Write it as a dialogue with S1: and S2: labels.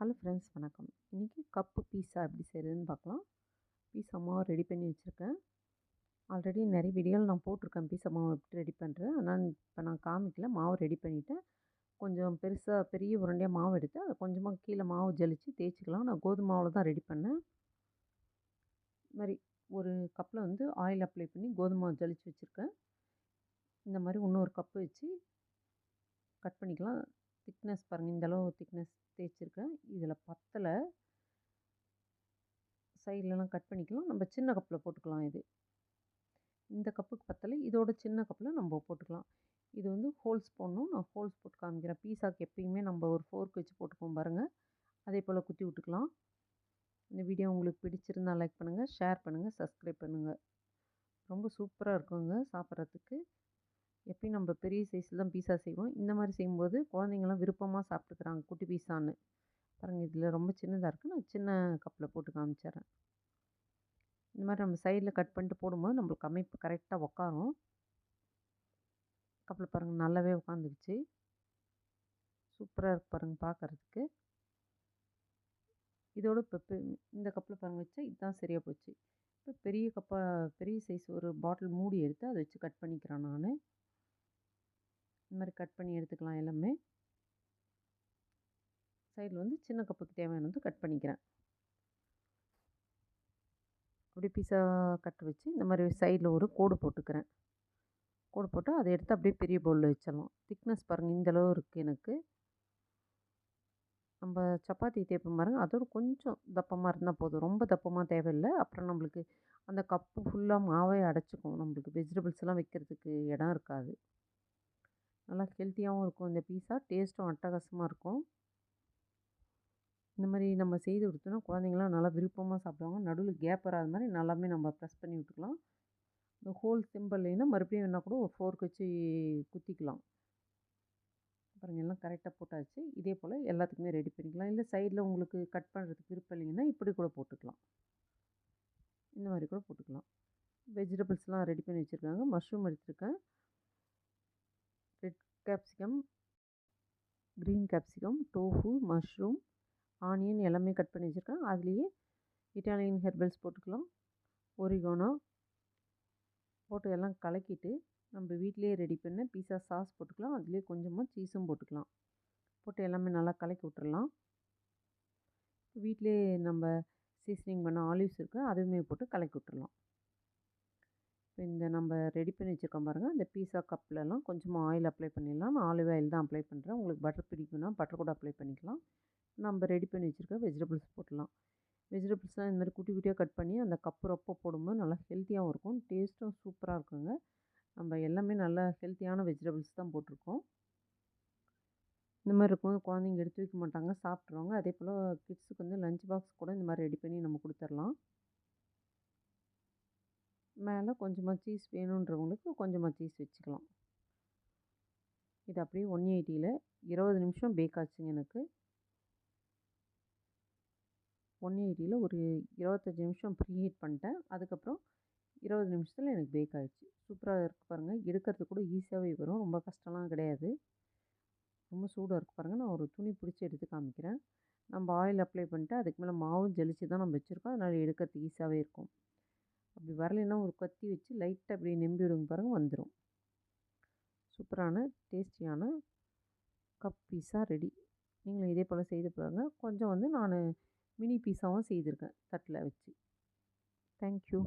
S1: Hello friends வணக்கம். இன்றைக்கி cup பீஸா எப்படி செய்கிறதுன்னு பார்க்கலாம். பீஸா மாவு ரெடி பண்ணி வச்சுருக்கேன். ஆல்ரெடி நிறைய வீடியோவில் நான் போட்டிருக்கேன் பீஸா மாவு எப்படி ரெடி பண்ணுறேன் ஆனால் இப்போ நான் காமிக்கல. மாவு ரெடி பண்ணிவிட்டேன் கொஞ்சம் பெருசாக பெரிய உருண்டையாக மாவு எடுத்து அதை கொஞ்சமாக கீழே மாவு ஜலிச்சு தேய்ச்சிக்கலாம். நான் கோதுமை மாவில் தான் ரெடி பண்ணேன். இது மாதிரி ஒரு கப்பில் வந்து ஆயில் அப்ளை பண்ணி கோதுமை மாவு ஜலிச்சு வச்சுருக்கேன். இந்த மாதிரி இன்னொரு கப்பு வச்சு கட் பண்ணிக்கலாம். திக்னஸ் பாருங்கள் இந்தளவு திக்னஸ் தேய்ச்சிருக்கேன் இதில் பத்தலை. சைட்லலாம் கட் பண்ணிக்கலாம். நம்ம சின்ன கப்பில் போட்டுக்கலாம் இது. இந்த கப்புக்கு பத்தலை. இதோட சின்ன கப்பில் நம்ம போட்டுக்கலாம். இது வந்து ஹோல்ஸ் போடணும். நான் ஹோல்ஸ் போட்டு காமிக்கிறேன். பீஸாக்கு எப்பயுமே நம்ம ஒரு ஃபோர்க் வச்சு போட்டுக்கோம் பாருங்கள் அதே போல் குத்தி விட்டுக்கலாம். இந்த வீடியோ உங்களுக்கு பிடிச்சிருந்தா லைக் பண்ணுங்கள் ஷேர் பண்ணுங்கள் சப்ஸ்கிரைப் பண்ணுங்கள் ரொம்ப சூப்பராக இருக்குங்க சாப்பிட்றதுக்கு. எப்பயும் நம்ம பெரிய சைஸில் தான் பீஸா செய்வோம். இந்த மாதிரி செய்யும்போது குழந்தைங்களாம் விருப்பமாக சாப்பிட்டுக்கிறாங்க. குட்டி பீஸான்னு பாருங்கள் இதில் ரொம்ப சின்னதாக இருக்குது நான் சின்ன கப்பில் போட்டு காமிச்சிட்றேன் இந்த மாதிரி நம்ம சைடில் கட் பண்ணிட்டு போடும்போது நம்மளுக்கு அமைப்பு கரெக்டாக உக்காரும். கப்பில் பாருங்கள் நல்லாவே உட்காந்துக்குச்சு சூப்பராக இருக்கு பாருங்கள் பார்க்குறதுக்கு இதோட இப்போ இந்த கப்பில் பாருங்கள் வச்சா இதுதான் சரியாக போச்சு. இப்போ பெரிய கப்பாக பெரிய சைஸ் ஒரு பாட்டில் மூடி எடுத்து அதை வச்சு கட் பண்ணிக்கிறேன் நான். இந்த மாதிரி கட் பண்ணி எடுத்துக்கலாம் எல்லாமே. சைடில் வந்து சின்ன கப்புக்கு தேவையானது கட் பண்ணிக்கிறேன். அப்படியே பீஸா கட் வச்சு இந்த மாதிரி சைடில் ஒரு கோடு போட்டுக்கிறேன். கோடு போட்டு அதை எடுத்து அப்படியே பெரிய பவுலில் வச்சிடலாம். திக்னஸ் பாருங்கள் இந்தளவு இருக்குது எனக்கு. நம்ம சப்பாத்தி தேய்ப்போம் பாருங்கள் அதோட கொஞ்சம் தப்பமாக இருந்தால் போதும். ரொம்ப தப்பமாக தேவையில்லை. அப்புறம் நம்மளுக்கு அந்த கப்பு ஃபுல்லாக மாவே அடைச்சிக்கும். நம்மளுக்கு வெஜிடபிள்ஸ் எல்லாம் வைக்கிறதுக்கு இடம் இருக்காது. நல்லா ஹெல்த்தியாகவும் இருக்கும். இந்த பீஸா டேஸ்ட்டும் அட்டகாசமாக இருக்கும். இந்த மாதிரி நம்ம செய்து கொடுத்தோன்னா குழந்தைங்களாம் நல்லா விருப்பமாக சாப்பிடுவாங்க. நடுவில் கேப் வராத மாதிரி நல்லாமே நம்ம ப்ரெஸ் பண்ணி விட்டுக்கலாம். இந்த ஹோல் சிம்பிள் மறுபடியும் வேணால் கூட ஒரு ஃபோர்க் வச்சு குத்திக்கலாம். அப்புறம் எல்லாம் கரெக்டாக போட்டாச்சு. இதே போல் எல்லாத்துக்குமே ரெடி பண்ணிக்கலாம். இல்லை சைடில் உங்களுக்கு கட் பண்ணுறதுக்கு விருப்பம் இல்லைங்கன்னா இப்படி கூட போட்டுக்கலாம். இந்த மாதிரி கூட போட்டுக்கலாம். வெஜிடபிள்ஸ்லாம் ரெடி பண்ணி வச்சுருக்காங்க. மஷ்ரூம் எடுத்துருக்கேன். Capsicum green capsicum tofu mushroom onion எல்லாமே கட் பண்ணி வச்சுருக்கேன். அதுலேயே இட்டாலியன் ஹெர்பல்ஸ் போட்டுக்கலாம். ஒரிகோனோ போட்டு எல்லாம் கலக்கிட்டு நம்ம வீட்டிலே ரெடி பண்ண பீஸா சாஸ் போட்டுக்கலாம். அதுலேயே கொஞ்சமாக சீஸும் போட்டுக்கலாம். போட்டு எல்லாமே நல்லா கலக்கி விட்டுறலாம். வீட்டிலே நம்ம சீசனிங் பண்ண ஆலிவ்ஸ் இருக்குது அதுவுமே போட்டு கலக்கி விட்டுறலாம். இந்த நம்ம ரெடி பண்ணி வச்சுருக்கோம் பாருங்கள் இந்த பீஸா கப்லலாம் கொஞ்சமாக ஆயில் அப்ளை பண்ணிடலாம். நான் ஆலிவ் ஆயில் தான் அப்ளை பண்ணுறேன் உங்களுக்கு பட்டர் பிடிக்குன்னா பட்டர் கூட அப்ளை பண்ணிக்கலாம். நம்ம ரெடி பண்ணி வச்சுருக்க வெஜிடபிள்ஸ் போட்டலாம் வெஜிடபிள்ஸ்லாம் இந்த மாதிரி குட்டி குட்டியாக கட் பண்ணி அந்த கப்பு ரொப்ப போடும்போது நல்லா ஹெல்த்தியாகவும் இருக்கும். டேஸ்ட்டும் சூப்பராக இருக்குங்க. நம்ம எல்லாமே நல்லா ஹெல்த்தியான வெஜிடபிள்ஸ் தான் போட்டிருக்கோம். இந்த மாதிரி இருக்கும்போது குழந்தைங்க எடுத்து வைக்க மாட்டாங்க. சாப்பிட்ருவாங்க அதே போல் கிட்ஸுக்கு வந்து லஞ்ச் பாக்ஸ் கூட இந்த மாதிரி ரெடி பண்ணி நம்ம கொடுத்துர்லாம் மேலே கொஞ்சமாக சீஸ் வேணுன்றவங்களுக்கு கொஞ்சமாக சீஸ் வச்சுக்கலாம். இது அப்படியே ஒன் எயிட்டியில் இருபது நிமிஷம் பேக் ஆச்சுங்க எனக்கு. ஒன் எயிட்டியில் ஒரு இருபத்தஞ்சி நிமிஷம் ப்ரீஹீட் பண்ணிட்டேன். அதுக்கப்புறம் இருபது நிமிஷத்தில் எனக்கு பேக் ஆகிடுச்சு சூப்பராக இருக்குது பாருங்கள் எடுக்கிறது கூட ஈஸியாகவே வரும். ரொம்ப கஷ்டம்லாம் கிடையாது. ரொம்ப சூடாக இருக்குது பாருங்கள் நான் ஒரு துணி பிடிச்சி எடுத்து காமிக்கிறேன். நம்ம ஆயில் அப்ளை பண்ணிட்டு அதுக்கு மேலே மாவும் ஜலிச்சு தான் நம்ம வச்சுருக்கோம். அதனால் எடுக்கிறதுக்கு ஈஸியாகவே இருக்கும். அப்படி வரலைன்னா ஒரு கத்தி வச்சு லைட்டாக அப்படி நெம்பி விடுங்க பாருங்கள் வந்துடும் சூப்பரான டேஸ்டியான கப் பீஸாக ரெடி. நீங்களும் இதே போல் செய்து பாருங்கள் கொஞ்சம் வந்து நான் மினி பீஸாவும் செய்திருக்கேன் தட்டில் வச்சு. தேங்க்யூ.